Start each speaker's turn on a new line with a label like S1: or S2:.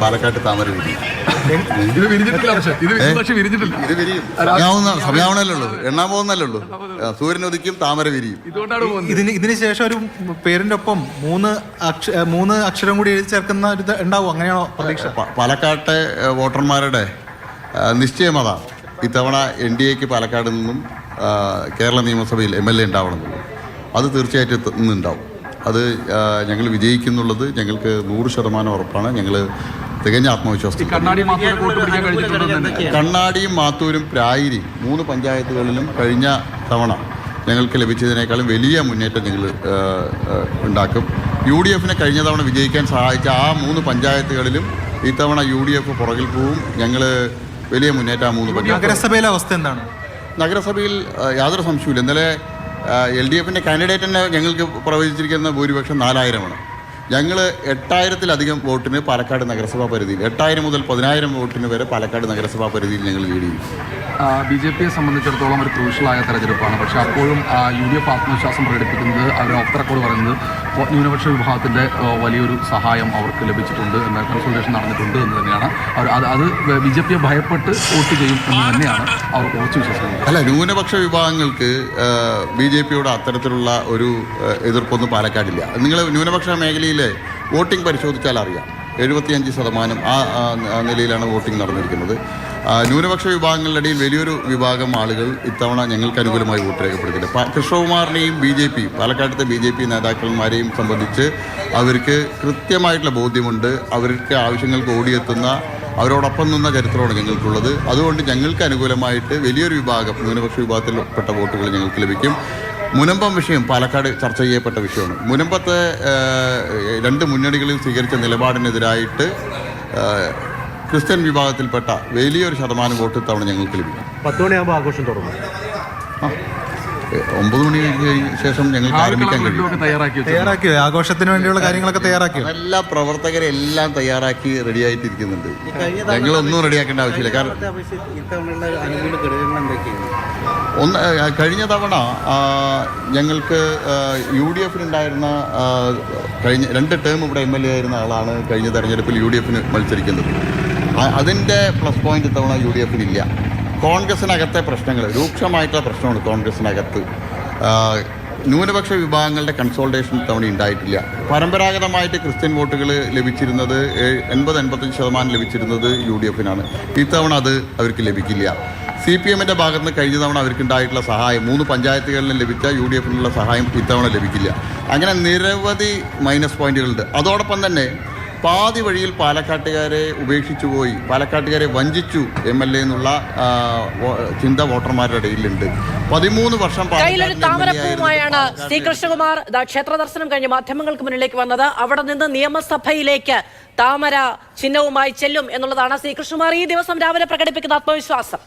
S1: പാലക്കാട്ട് താമര വിരിയും
S2: ഇത് വിരിഞ്ഞിട്ടില്ല പക്ഷേ. ഇത് പക്ഷേ വിരിഞ്ഞിട്ടില്ല.
S1: ഇത് വിരിയും. സമയാവുന്ന സമയാവണല്ലേ ഉള്ളൂ എണ്ണാൻ പോകുന്നല്ലേ ഉള്ളൂ? സൂര്യൻ ഉദിക്കും താമര വിരിയും.
S2: ഇതുകൊണ്ടാണ് പോകുന്നത്.
S3: ഇതിന് ഇതിന് ശേഷം ഒരു പേരിന്റെ ഒപ്പം മൂന്ന് അക്ഷ മൂന്ന് അക്ഷരം കൂടി എഴുതി ചേർക്കുന്ന ഒരു ഇത് ഉണ്ടാവും. അങ്ങനെയാണോ പ്രതീക്ഷ?
S1: പ- പാലക്കാട്ടെ വോട്ടർമാരുടെ നിശ്ചയം അതാണ് ഇത്തവണ എൻ ഡി എക്ക് പാലക്കാട് നിന്നും കേരള നിയമസഭയിൽ എം എൽ എ ഉണ്ടാവണമെന്നുള്ളത് അത് തീർച്ചയായിട്ടും ഇന്നുണ്ടാവും ഇന്ന് ഉണ്ടാവും അത് ഞങ്ങൾ വിജയിക്കുന്നുള്ളത് ഞങ്ങൾക്ക് നൂറ് ശതമാനം ഉറപ്പാണ്. ഞങ്ങൾ തികഞ്ഞ ആത്മവിശ്വാസം കണ്ണാടിയും മാത്തൂരും പ്രായിരി മൂന്ന് പഞ്ചായത്തുകളിലും കഴിഞ്ഞ തവണ ഞങ്ങൾക്ക് ലഭിച്ചതിനേക്കാളും വലിയ മുന്നേറ്റം ഞങ്ങൾ ഉണ്ടാക്കും യു ഡി എഫിനെ കഴിഞ്ഞ തവണ വിജയിക്കാൻ സഹായിച്ച ആ മൂന്ന് പഞ്ചായത്തുകളിലും ഇത്തവണ യു ഡി എഫ് പുറകിൽ പോവും. ഞങ്ങൾ വലിയ മുന്നേറ്റം ആ മൂന്ന് പഞ്ചായത്ത്
S3: നഗരസഭയിലെ അവസ്ഥ എന്താണ്?
S1: നഗരസഭയിൽ യാതൊരു സംശയമില്ല ഇന്നലെ എൽ ഡി എഫിന്റെ കാൻഡിഡേറ്റിനെ ഞങ്ങൾക്ക് പ്രവചിച്ചിരിക്കുന്ന ഭൂരിപക്ഷം നാലായിരമാണ്. ഞങ്ങൾ എട്ടായിരത്തിലധികം വോട്ടിന് പാലക്കാട് നഗരസഭാ പരിധിയിൽ എട്ടായിരം മുതൽ പതിനായിരം വോട്ടിന് വരെ പാലക്കാട് നഗരസഭാ പരിധിയിൽ ഞങ്ങൾ ലീഡ് ചെയ്യും.
S2: ബി ജെ പിയെ സംബന്ധിച്ചിടത്തോളം ഒരു ക്രൂഷ്യലായ തെരഞ്ഞെടുപ്പാണ്. പക്ഷേ അപ്പോഴും യു ഡി എഫ് ആത്മവിശ്വാസം പ്രകടിപ്പിക്കുന്നത് അവർ ഓഫ് റെക്കോർഡ് പറയുന്നത് ന്യൂനപക്ഷ വിഭാഗത്തിന്റെ വലിയൊരു സഹായം അവർക്ക് ലഭിച്ചിട്ടുണ്ട് എന്ന കൺസൾട്ടേഷൻ നടന്നിട്ടുണ്ട് എന്ന് തന്നെയാണ്. അവർ അത് അത് ബി ജെ പിയെ ഭയപ്പെട്ട് വോട്ട് ചെയ്യും എന്ന് തന്നെയാണ് അവർ ഉറച്ചു വിശ്വസിക്കുന്നത്.
S1: അല്ല ന്യൂനപക്ഷ വിഭാഗങ്ങൾക്ക് ബി ജെ പിയോട് അത്തരത്തിലുള്ള ഒരു എതിർപ്പൊന്നും പാലക്കാടില്ല. നിങ്ങൾ ന്യൂനപക്ഷ മേഖലയിലെ വോട്ടിംഗ് പരിശോധിച്ചാൽ അറിയാം. എഴുപത്തിയഞ്ച് ശതമാനം ആ നിലയിലാണ് വോട്ടിംഗ് നടന്നിരിക്കുന്നത്. ന്യൂനപക്ഷ വിഭാഗങ്ങളുടെ ഇടയിൽ വലിയൊരു വിഭാഗം ആളുകൾ ഇത്തവണ ഞങ്ങൾക്ക് അനുകൂലമായി വോട്ട് രേഖപ്പെടുത്തില്ല കൃഷ്ണകുമാറിനെയും ബി ജെ പി പാലക്കാട്ടത്തെ ബി ജെ പി നേതാക്കന്മാരെയും സംബന്ധിച്ച് അവർക്ക് കൃത്യമായിട്ടുള്ള ബോധ്യമുണ്ട്. അവർക്ക് ആവശ്യങ്ങൾക്ക് ഓടിയെത്തുന്ന അവരോടൊപ്പം നിന്ന ചരിത്രമാണ് ഞങ്ങൾക്കുള്ളത്. അതുകൊണ്ട് ഞങ്ങൾക്ക് അനുകൂലമായിട്ട് വലിയൊരു വിഭാഗം ന്യൂനപക്ഷ വിഭാഗത്തിൽപ്പെട്ട വോട്ടുകൾ ഞങ്ങൾക്ക് ലഭിക്കും. മുനമ്പം വിഷയം പാലക്കാട് ചർച്ച ചെയ്യപ്പെട്ട വിഷയമാണ്. മുനമ്പത്തെ രണ്ട് മുന്നണികളിൽ സ്വീകരിച്ച നിലപാടിനെതിരായിട്ട് ക്രിസ്ത്യൻ വിഭാഗത്തിൽപ്പെട്ട വലിയൊരു ശതമാനം വോട്ട് തവണ ഞങ്ങൾക്ക് ലഭിക്കും.
S4: പത്ത് മണിയാകുമ്പോൾ ആഘോഷം തുടങ്ങും.
S1: ആ. ഒമ്പത് മണി കഴിഞ്ഞ ശേഷം ഞങ്ങൾക്ക് ആരംഭിക്കാൻ കഴിയും.
S3: തയ്യാറാക്കിയോ ആഘോഷത്തിന് വേണ്ടിയുള്ള കാര്യങ്ങളൊക്കെ തയ്യാറാക്കിയോ
S1: എല്ലാ പ്രവർത്തകരെ എല്ലാം തയ്യാറാക്കി റെഡിയായിട്ടിരിക്കുന്നുണ്ട്. ഞങ്ങളൊന്നും റെഡിയാക്കേണ്ട ആവശ്യമില്ല. കാരണം ഒന്ന് കഴിഞ്ഞ തവണ ഞങ്ങൾക്ക് യു ഡി എഫിനുണ്ടായിരുന്ന കഴിഞ്ഞ രണ്ട് ടേം ഇവിടെ എം എൽ എ ആയിരുന്ന ആളാണ് കഴിഞ്ഞ തെരഞ്ഞെടുപ്പിൽ യു ഡി എഫിന് മത്സരിക്കുന്നത്. അതിന്റെ പ്ലസ് പോയിന്റ് ഇത്തവണ യു ഡി എഫിനില്ല. കോൺഗ്രസിനകത്തെ പ്രശ്നങ്ങൾ രൂക്ഷമായിട്ടുള്ള പ്രശ്നമാണ് കോൺഗ്രസിനകത്ത്. ന്യൂനപക്ഷ വിഭാഗങ്ങളുടെ കൺസോൾട്ടേഷൻ തവണ ഉണ്ടായിട്ടില്ല. പരമ്പരാഗതമായിട്ട് ക്രിസ്ത്യൻ വോട്ടുകൾ ലഭിച്ചിരുന്നത് എൺപത് എൺപത്തഞ്ച് ശതമാനം ലഭിച്ചിരുന്നത് യു ഡി എഫിനാണ് ഇത്തവണ അത് അവർക്ക് ലഭിക്കില്ല. സി പി എമ്മിന്റെ ഭാഗത്ത് നിന്ന് കഴിഞ്ഞ തവണ അവർക്കുണ്ടായിട്ടുള്ള സഹായം മൂന്ന് പഞ്ചായത്തുകളിലും ലഭിച്ച യു ഡി എഫിനുള്ള സഹായം ഇത്തവണ ലഭിക്കില്ല. അങ്ങനെ നിരവധി മൈനസ് പോയിന്റുകളുണ്ട്. അതോടൊപ്പം തന്നെ പാതി വഴിയിൽ പാലക്കാട്ടുകാരെ ഉപേക്ഷിച്ചു പോയി. പാലക്കാട്ടുകാരെ വഞ്ചിച്ചു എം എൽ എ എന്നുള്ള ചിന്ത വോട്ടർമാരുടെ ഇടയിലുണ്ട്. പതിമൂന്ന് വർഷം
S5: കയ്യിലൊരു താമരപ്പൂവുമായാണ്
S1: ശ്രീകൃഷ്ണകുമാർ
S5: ശ്രീ കൃഷ്ണകുമാർ ക്ഷേത്ര ദർശനം കഴിഞ്ഞ് മാധ്യമങ്ങൾക്ക് മുന്നിലേക്ക് വന്നത്. അവിടെ നിന്ന് നിയമസഭയിലേക്ക് താമര ചിഹ്നവുമായി ചെല്ലും എന്നുള്ളതാണ് ശ്രീകൃഷ്ണകുമാർ ഈ ദിവസം രാവിലെ പ്രകടിപ്പിക്കുന്ന ആത്മവിശ്വാസം.